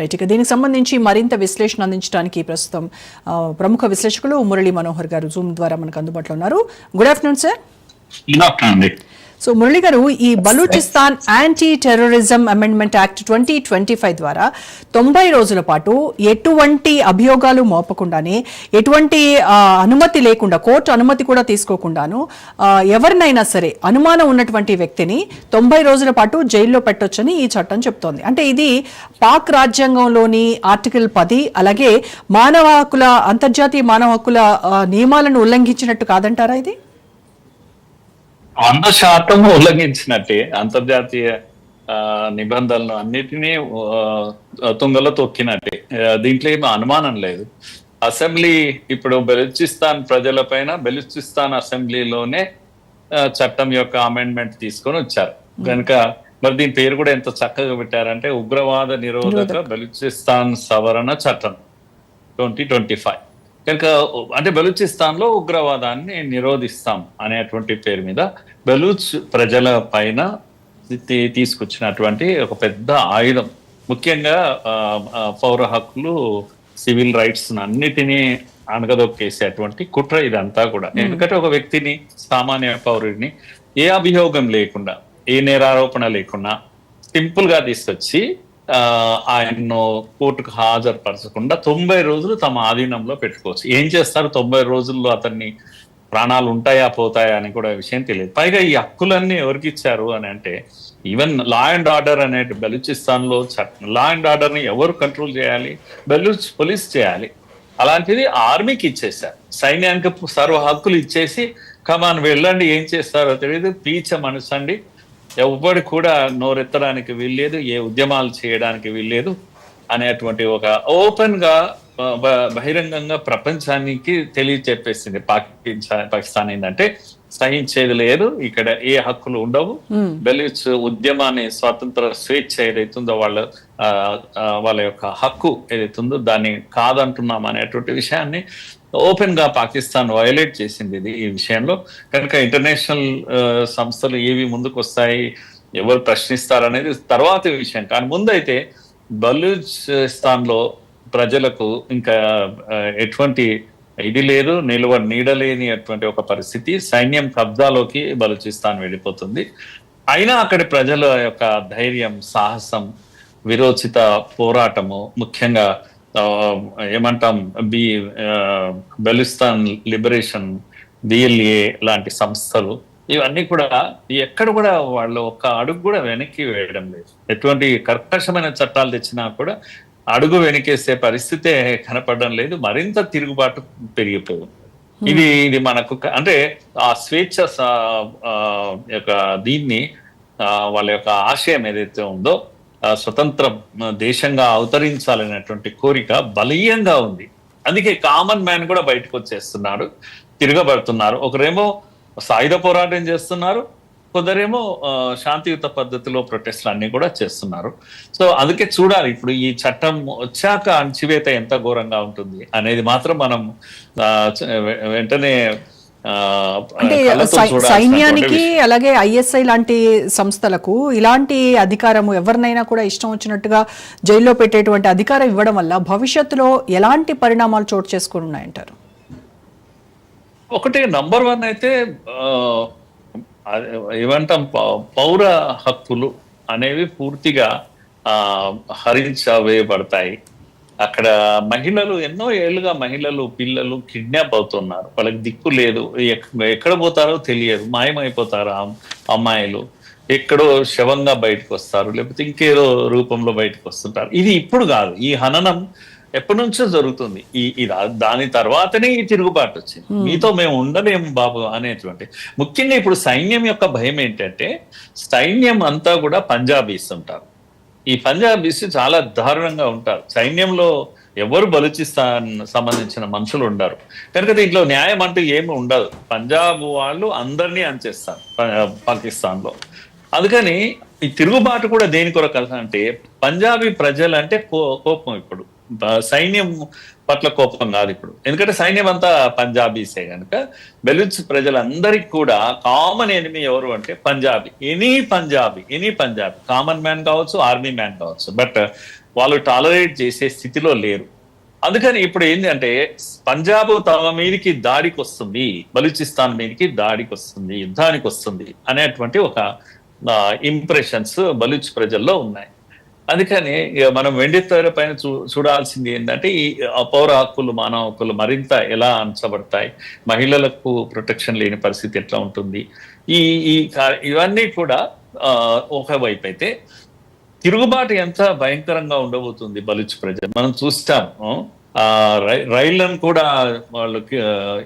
Right ఇక దీనికి సంబంధించి మరింత విశ్లేషణ అందించడానికి ప్రస్తుతం ప్రముఖ విశ్లేషకులు మురళీ మనోహర్ గారు జూమ్ ద్వారా మనకు అందుబాటులో ఉన్నారు. Good afternoon sir good afternoon so Murali garu ఈ Balochistan anti terrorism amendment act twenty twenty five ద్వారా తొంభై రోజుల పాటు ఎటువంటి అభియోగాలు మోపకుండానే ఎటువంటి అనుమతి లేకుండా కోర్టు అనుమతి కూడా తీసుకోకుండాను ఎవరినైనా సరే అనుమానం ఉన్నటువంటి వ్యక్తిని తొంభై రోజుల పాటు జైల్లో పెట్టొచ్చని ఈ చట్టం చెప్తోంది. అంటే ఇది పాక్ రాజ్యాంగంలోని ఆర్టికల్ పది అలాగే మానవ హక్కుల అంతర్జాతీయ మానవ హక్కుల నియమాలను ఉల్లంఘించినట్టు కాదంటారా ఇది? వంద శాతం ఉల్లంఘించినట్టే అంతర్జాతీయ నిబంధనలు అన్నిటినీ తుంగలో తొక్కినట్టే. దీంట్లో ఏమీ అనుమానం లేదు. అసెంబ్లీ ఇప్పుడు బెలూచిస్తాన్ ప్రజలపైన బెలూచిస్తాన్ అసెంబ్లీలోనే చట్టం యొక్క అమెండ్మెంట్ తీసుకొని వచ్చారు. కనుక మరి దీని పేరు కూడా ఎంత చక్కగా పెట్టారంటే ఉగ్రవాద నిరోధక. బెలూచిస్తాన్ సవరణ చట్టం ట్వంటీ ట్వంటీ ఫైవ్. కనుక అంటే బలూచిస్తాన్లో ఉగ్రవాదాన్ని నిరోధిస్తాం అనేటువంటి పేరు మీద బలూచ్ ప్రజల పైన తీసుకొచ్చినటువంటి ఒక పెద్ద ఆయుధం. ముఖ్యంగా పౌర హక్కులు సివిల్ రైట్స్ అన్నిటినీ అణగదొక్కేసేటువంటి కుట్ర ఇదంతా కూడా. ఎందుకంటే ఒక వ్యక్తిని సామాన్య పౌరుడిని ఏ అభియోగం లేకుండా ఏ నేరారోపణ లేకుండా సింపుల్గా తీసుకొచ్చి ఆయన్ను కోర్టుకు హాజరుపరచకుండా తొంభై రోజులు తమ ఆధీనంలో పెట్టుకోవచ్చు. ఏం చేస్తారు? తొంభై రోజుల్లో అతన్ని ప్రాణాలు ఉంటాయా పోతాయా అని కూడా విషయం తెలియదు. పైగా ఈ హక్కులన్నీ ఎవరికి ఇచ్చారు అని అంటే ఈవెన్ లా అండ్ ఆర్డర్ అనే బలూచిస్తాన్లో లా అండ్ ఆర్డర్ని ఎవరు కంట్రోల్ చేయాలి? బెలూచ్ పోలీస్ చేయాలి. అలాంటిది ఆర్మీకి ఇచ్చేసారు సైన్యానికి సర్వ హక్కులు ఇచ్చేసి కమాన్ వెళ్ళండి ఏం చేస్తారో తెలియదు. పీచ మనసండి ఎవ్వడి కూడా నోరెత్తడానికి వీల్లేదు ఏ ఉద్యమాలు చేయడానికి వీల్లేదు అనేటువంటి ఒక ఓపెన్గా బహిరంగంగా ప్రపంచానికి తెలియచెప్పేసింది పాకిస్తాన్ పాకిస్తాన్ ఏంటంటే సహించేది లేదు ఇక్కడ ఏ హక్కులు ఉండవు. బెలిచ్ ఉద్యమాన్ని స్వాతంత్ర స్వేచ్ఛ ఏదైతుందో వాళ్ళ వాళ్ళ యొక్క హక్కు ఏదైతుందో దాన్ని కాదంటున్నాం అనేటువంటి విషయాన్ని ఓపెన్గా పాకిస్తాన్ వయలేట్ చేసింది ఇది ఈ విషయంలో. కనుక ఇంటర్నేషనల్ సంస్థలు ఏవి ముందుకు వస్తాయి ఎవరు ప్రశ్నిస్తారు తర్వాత విషయం. కానీ ముందైతే బలూచిస్తాన్లో ప్రజలకు ఇంకా ఎటువంటి ఇది లేదు నిలువ నీడలేని అటువంటి ఒక పరిస్థితి. సైన్యం కబ్జాలోకి బలూచిస్తాన్ వెళ్ళిపోతుంది. అయినా అక్కడి ప్రజల యొక్క ధైర్యం సాహసం విరోచిత పోరాటము ముఖ్యంగా ఏమంటాం బి బెలుస్తాన్ లిబరేషన్ బిఎల్ఏ లాంటి సంస్థలు ఇవన్నీ కూడా ఎక్కడ కూడా వాళ్ళు ఒక్క అడుగు కూడా వెనక్కి వేయడం లేదు. ఎటువంటి కర్కశమైన చట్టాలు తెచ్చినా కూడా అడుగు వెనకేసే పరిస్థితే కనపడడం లేదు. మరింత తిరుగుబాటు పెరిగిపోయింది. ఇది ఇది మనకు అంటే ఆ స్వేచ్ఛ యొక్క దీన్ని వాళ్ళ యొక్క ఆశయం ఏదైతే ఉందో స్వతంత్ర దేశంగా అవతరించాలనేటువంటి కోరిక బలీయంగా ఉంది. అందుకే కామన్ మ్యాన్ కూడా బయటకు వచ్చేస్తున్నాడు తిరగబడుతున్నారు. ఒకరేమో సాయుధ పోరాటం చేస్తున్నారు కొందరేమో శాంతియుత పద్ధతిలో ప్రొటెస్ట్లు అన్ని కూడా చేస్తున్నారు. సో అందుకే చూడాలి ఇప్పుడు ఈ చట్టం వచ్చాక అణచివేత ఎంత ఘోరంగా ఉంటుంది అనేది మాత్రం మనం వెంటనే అంటే సైన్యానికి. అలాగే ఐఎస్ఐ లాంటి సంస్థలకు ఇలాంటి అధికారము ఎవరినైనా కూడా ఇష్టం వచ్చినట్టుగా జైల్లో పెట్టేటువంటి అధికారం ఇవ్వడం వల్ల భవిష్యత్తులో ఎలాంటి పరిణామాలు చోటు చేసుకుని ఉన్నాయంటారు ఒకటి నంబర్ వన్ అయితే ఏమంటాం పౌర హక్కులు అనేవి పూర్తిగా హరించవేయబడతాయి అక్కడ మహిళలు ఎన్నో ఏళ్ళుగా మహిళలు పిల్లలు కిడ్నాప్ అవుతున్నారు. వాళ్ళకి దిక్కు లేదు. ఎక్- ఎక్కడ పోతారో తెలియదు. మాయమైపోతారు అమ్మాయిలు. ఎక్కడో శవంగా బయటకు వస్తారు. లేకపోతే ఇంకేదో రూపంలో బయటకు వస్తుంటారు. ఇది ఇప్పుడు కాదు. ఈ హననం ఎప్పటి నుంచో జరుగుతుంది. ఈ ఈ దా- దాని తర్వాతనే ఈ తిరుగుబాటు వచ్చింది. మీతో మేము ఉండలేము బాబు అనేటువంటి. ముఖ్యంగా ఇప్పుడు సైన్యం యొక్క భయం ఏంటంటే సైన్యం అంతా కూడా పంజాబీస్ ఉంటారు. ఈ పంజాబీస్ చాలా దారుణంగా ఉంటారు. సైన్యంలో ఎవరు బలుచిస్తాన్ సంబంధించిన మనుషులు ఉండరు. కనుక దీంట్లో న్యాయం అంటూ ఏమి ఉండదు. పంజాబ్ వాళ్ళు అందరినీ అంచేస్తారు ప- పాకిస్తాన్లో అందుకని ఈ తిరుగుబాటు కూడా దేని కొరకు అంటే పంజాబీ ప్రజలు అంటే కో- కోపం ఇప్పుడు. సైన్యం పట్ల కోపం కాదు ఇప్పుడు. ఎందుకంటే సైన్యం అంతా పంజాబీసే కనుక బెలూచ్ ప్రజలందరికీ కూడా కామన్ ఎనిమి ఎవరు అంటే Punjabi. Any Punjabi any Punjabi. Common man కావచ్చు ఆర్మీ మ్యాన్ కావచ్చు. బట్ వాళ్ళు టాలరేట్ చేసే స్థితిలో లేరు. అందుకని ఇప్పుడు ఏంటి అంటే పంజాబ్ తమ మీదకి దాడికి వస్తుంది బలూచిస్తాన్ మీదకి దాడికి వస్తుంది యుద్ధానికి వస్తుంది అనేటువంటి ఒక ఇంప్రెషన్స్ బలూచ్ ప్రజల్లో ఉన్నాయి. అందుకని మనం వెండి తెర పైన చూ చూడాల్సింది ఏంటంటే ఈ పౌర హక్కులు మానవ హక్కులు మరింత ఎలా అంచబడతాయి? మహిళలకు ప్రొటెక్షన్ లేని పరిస్థితి ఎట్లా ఉంటుంది? ఈ ఈ ఇవన్నీ కూడా ఒక ఒకవైపు అయితే తిరుగుబాటు ఎంత భయంకరంగా ఉండబోతుంది బలుచ్ ప్రజలు? మనం చూస్తాము ఆ రైళ్ళను కూడా వాళ్ళు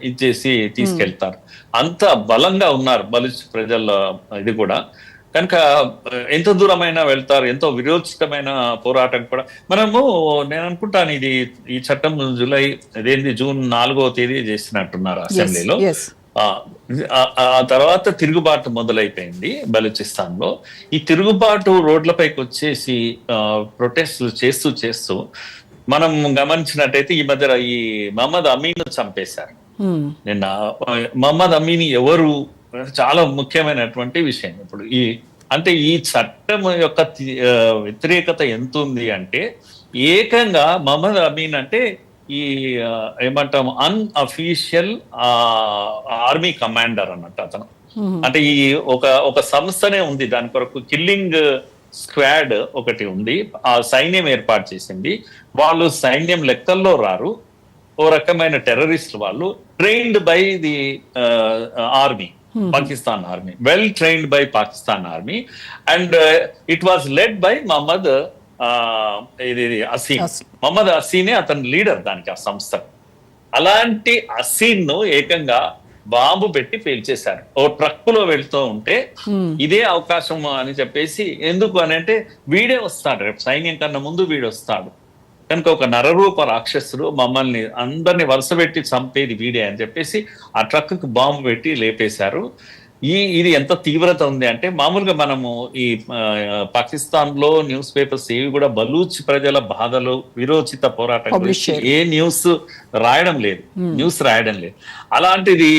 ఇచ్చేసి తీసుకెళ్తారు. అంత బలంగా ఉన్నారు బలుచ్ ప్రజల ఇది కూడా. కనుక ఎంత దూరమైనా వెళ్తారు ఎంతో విరోచితమైన పోరాటం కూడా. మనము నేను అనుకుంటాను ఇది ఈ చట్టం జూలై అదేంటి జూన్ నాలుగో తేదీ చేసినట్టున్నారు అసెంబ్లీలో. ఆ తర్వాత తిరుగుబాటు మొదలైపోయింది బలూచిస్తాన్లో ఈ తిరుగుబాటు రోడ్లపైకి వచ్చేసి ప్రొటెస్ట్లు చేస్తూ చేస్తూ మనం గమనించినట్టయితే ఈ మధ్య ఈ మహమ్మద్ అమీన్ చంపేశారు. నిన్న మహమ్మద్ అమీని ఎవరు చాలా ముఖ్యమైనటువంటి విషయం. ఇప్పుడు ఈ అంటే ఈ చట్టం యొక్క వ్యతిరేకత ఎంత ఉంది అంటే ఏకంగా మహమ్మద్ అమీన్ అంటే ఈ ఏమంటాం అన్ అఫీషియల్ ఆర్మీ కమాండర్ అన్నట్టు అతను. అంటే ఈ ఒక ఒక సంస్థనే ఉంది. దాని కొరకు కిల్లింగ్ స్క్వాడ్ ఒకటి ఉంది. ఆ సైన్యం ఏర్పాటు చేసింది. వాళ్ళు సైన్యం లెక్కల్లో రారు. ఓ రకమైన టెర్రరిస్ట్ వాళ్ళు. Trained by the army Pakistan army well trained by Pakistan army and it was led by Mohammed ఇది. మహమ్మద్ అసీనే అతని లీడర్ దానికి ఆ సంస్థ. అలాంటి అసీన్ను ఏకంగా బాంబు పెట్టి పేల్చేశారు. ఓ ట్రక్లో వెళ్తూ ఉంటే ఇదే అవకాశం అని చెప్పేసి ఎందుకు అని అంటే వీడే వస్తాడు రేపు సైన్యం కన్నా ముందు వీడు వస్తాడు. కనుక ఒక నరరూప రాక్షసుడు మమ్మల్ని అందరిని వరుస పెట్టి చంపేది వీడే అని చెప్పేసి ఆ ట్రక్కు బాంబు పెట్టి లేపేశారు. ఈ ఇది ఎంత తీవ్రత ఉంది అంటే మామూలుగా మనము ఈ పాకిస్తాన్లో న్యూస్ పేపర్స్ ఏవి కూడా బలూచ్ ప్రజల బాధలు విరోచిత పోరాటం ఏ న్యూస్ రాయడం లేదు. న్యూస్ రాయడం లేదు. అలాంటిది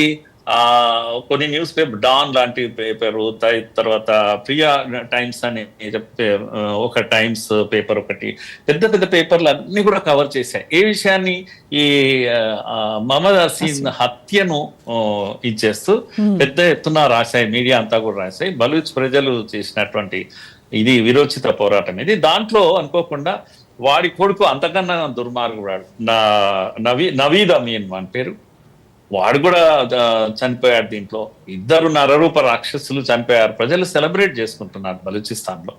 కొన్ని న్యూస్ పేపర్ డాన్ లాంటి పేపర్ తర్వాత ప్రియా టైమ్స్ అని చెప్పే ఒక టైమ్స్ పేపర్ ఒకటి పెద్ద పెద్ద పేపర్లు అన్ని కూడా కవర్ చేశాయి. ఏ విషయాన్ని ఈ మహమ్మద్ హసీన్ హత్యను ఇచ్చేస్తూ పెద్ద ఎత్తున రాశాయి మీడియా అంతా కూడా రాశాయి. బలూచ్ ప్రజలు చేసినటువంటి ఇది విరోచిత పోరాటం ఇది. దాంట్లో అనుకోకుండా వాడి కొడుకు అంతకన్నా దుర్మార్గుడు నా నవీ నవీద్ అమీన్ వాని పేరు. వాడు కూడా చనిపోయాడు దీంట్లో. ఇద్దరు నరరూప రాక్షసులు చనిపోయారు. ప్రజలు సెలబ్రేట్ చేసుకుంటున్నారు బలూచిస్తాన్లో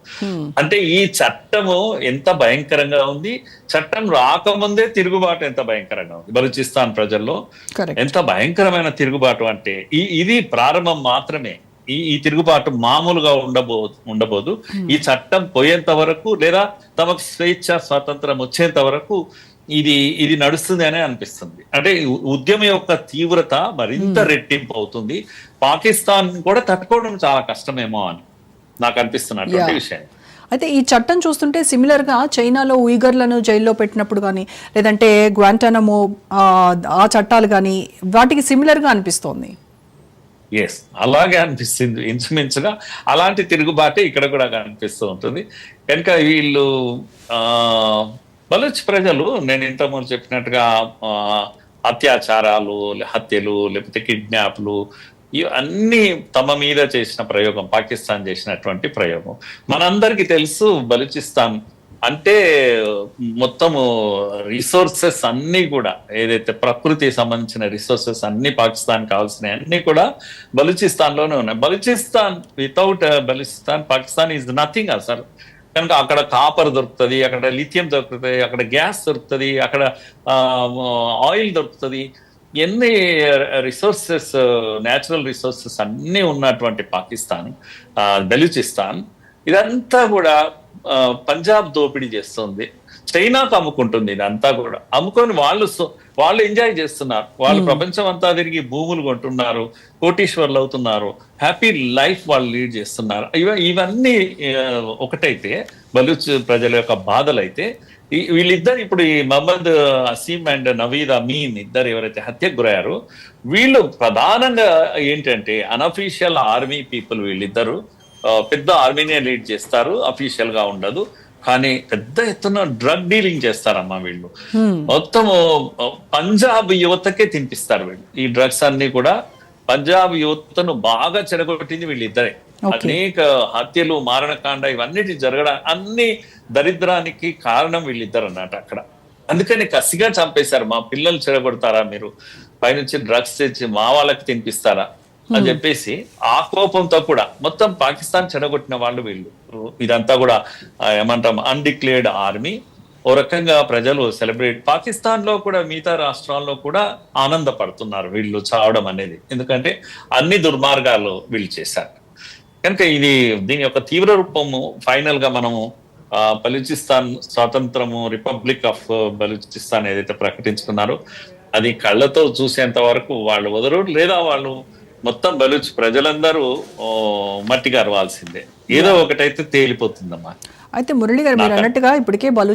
అంటే ఈ చట్టము ఎంత భయంకరంగా ఉంది? చట్టం రాకముందే తిరుగుబాటు ఎంత భయంకరంగా ఉంది? బలూచిస్తాన్ ప్రజల్లో ఎంత భయంకరమైన తిరుగుబాటు అంటే ఈ ఇది ప్రారంభం మాత్రమే. ఈ ఈ తిరుగుబాటు మామూలుగా ఉండబో ఉండబోదు. ఈ చట్టం పోయేంత వరకు లేదా తమకు స్వేచ్ఛ స్వాతంత్రం వచ్చేంత వరకు ఇది ఇది నడుస్తుంది అనే అనిపిస్తుంది. అంటే ఉద్యమం యొక్క తీవ్రత మరింత రెట్టింపు అవుతుంది. పాకిస్తాన్ కూడా తట్టుకోవడం చాలా కష్టమేమో అని నాకు అనిపిస్తున్నటువంటి. విషయం. అయితే ఈ చట్టం చూస్తుంటే సిమిలర్గా చైనాలో ఉయిగర్లను జైల్లో పెట్టినప్పుడు కానీ లేదంటే గ్వాంటానమో ఆ, చట్టాలు కానీ వాటికి సిమిలర్గా అనిపిస్తోంది. ఎస్ అలాగే అనిపిస్తుంది. ఇంచుమించుగా అలాంటి తిరుగుబాటే ఇక్కడ కూడా కనిపిస్తూ ఉంటుంది. కనుక వీళ్ళు ఆ బలుచ్ ప్రజలు నేను ఇంతకుముందు చెప్పినట్టుగా అత్యాచారాలు హత్యలు లేకపోతే కిడ్నాప్లు ఇవన్నీ తమ మీద చేసిన ప్రయోగం పాకిస్తాన్ చేసినటువంటి ప్రయోగం. మనందరికీ తెలుసు బలూచిస్తాన్ అంటే మొత్తము రిసోర్సెస్ అన్ని కూడా ఏదైతే ప్రకృతి సంబంధించిన రిసోర్సెస్ అన్ని పాకిస్తాన్ కావాల్సినవి అన్ని కూడా బలూచిస్తాన్లోనే ఉన్నాయి. Balochistan without Balochistan Pakistan is nothing అసలు. కనుక అక్కడ కాపర్ దొరుకుతుంది అక్కడ లిథియం దొరుకుతుంది అక్కడ గ్యాస్ దొరుకుతుంది అక్కడ ఆయిల్ దొరుకుతుంది. ఎన్ని రిసోర్సెస్ న్యాచురల్ రిసోర్సెస్ అన్ని ఉన్నటువంటి పాకిస్తాన్ ఆ, బెలూచిస్తాన్ ఇదంతా కూడా పంజాబ్ దోపిడీ చేస్తుంది. చైనాకు అమ్ముకుంటుంది ఇదంతా కూడా. అమ్ముకొని వాళ్ళు వాళ్ళు ఎంజాయ్ చేస్తున్నారు. వాళ్ళు ప్రపంచం అంతా తిరిగి భూములు కొంటున్నారు కోటీశ్వర్లు అవుతున్నారు హ్యాపీ లైఫ్ వాళ్ళు లీడ్ చేస్తున్నారు. ఇవ ఇవన్నీ ఒకటైతే బలూచ్ ప్రజల యొక్క బాధలు అయితే వీళ్ళిద్దరు ఇప్పుడు ఈ మహమ్మద్ అసీం అండ్ నవీద్ అమీన్ ఇద్దరు ఎవరైతే హత్యకు గురయ్యారో వీళ్ళు ప్రధానంగా ఏంటంటే అనఫీషియల్ ఆర్మీ పీపుల్ వీళ్ళిద్దరు పెద్ద ఆర్మీనే లీడ్ చేస్తారు అఫీషియల్గా ఉండదు. కానీ పెద్ద ఎత్తున డ్రగ్ డీలింగ్ చేస్తారమ్మా వీళ్ళు. మొత్తం పంజాబ్ యువతకే తినిపిస్తారు వీళ్ళు. ఈ డ్రగ్స్ అన్ని కూడా పంజాబ్ యువతను బాగా చెడగొట్టింది వీళ్ళిద్దరే. అనేక హత్యలు మారణకాండ ఇవన్నిటి జరగడం అన్ని దరిద్రానికి కారణం వీళ్ళిద్దరు అన్నమాట అక్కడ. అందుకని కసిగా చంపేశారు మా పిల్లలు చెడగొడతారా మీరు? పైనుంచి డ్రగ్స్ తెచ్చి మా వాళ్ళకి తినిపిస్తారా? అని చెప్పేసి ఆ కోపంతో కూడా మొత్తం పాకిస్తాన్ చెడగొట్టిన వాళ్ళు వీళ్ళు. ఇదంతా కూడా ఏమంటాం అన్డిక్లేర్డ్ ఆర్మీ ఓ రకంగా ప్రజలు సెలబ్రేట్ పాకిస్తాన్లో కూడా మిగతా రాష్ట్రాల్లో కూడా ఆనందపడుతున్నారు వీళ్ళు చావడం అనేది. ఎందుకంటే అన్ని దుర్మార్గాలు వీళ్ళు చేశారు. కనుక ఇది దీని యొక్క తీవ్ర రూపము ఫైనల్గా మనము బలూచిస్తాన్ స్వాతంత్రము రిపబ్లిక్ ఆఫ్ బలూచిస్తాన్ ఏదైతే ప్రకటించుకున్నారో అది కళ్ళతో చూసేంత వరకు వాళ్ళు వదరు లేదా వాళ్ళు మొత్తం బలూచ్ ప్రజలందరూ మట్టిగా అరవాల్సిందే ఏదో ఒకటైతే తేలిపోతుందమ్మా. అయితే మురళి గారు మీరు అన్నట్టుగా ఇప్పటికే బలు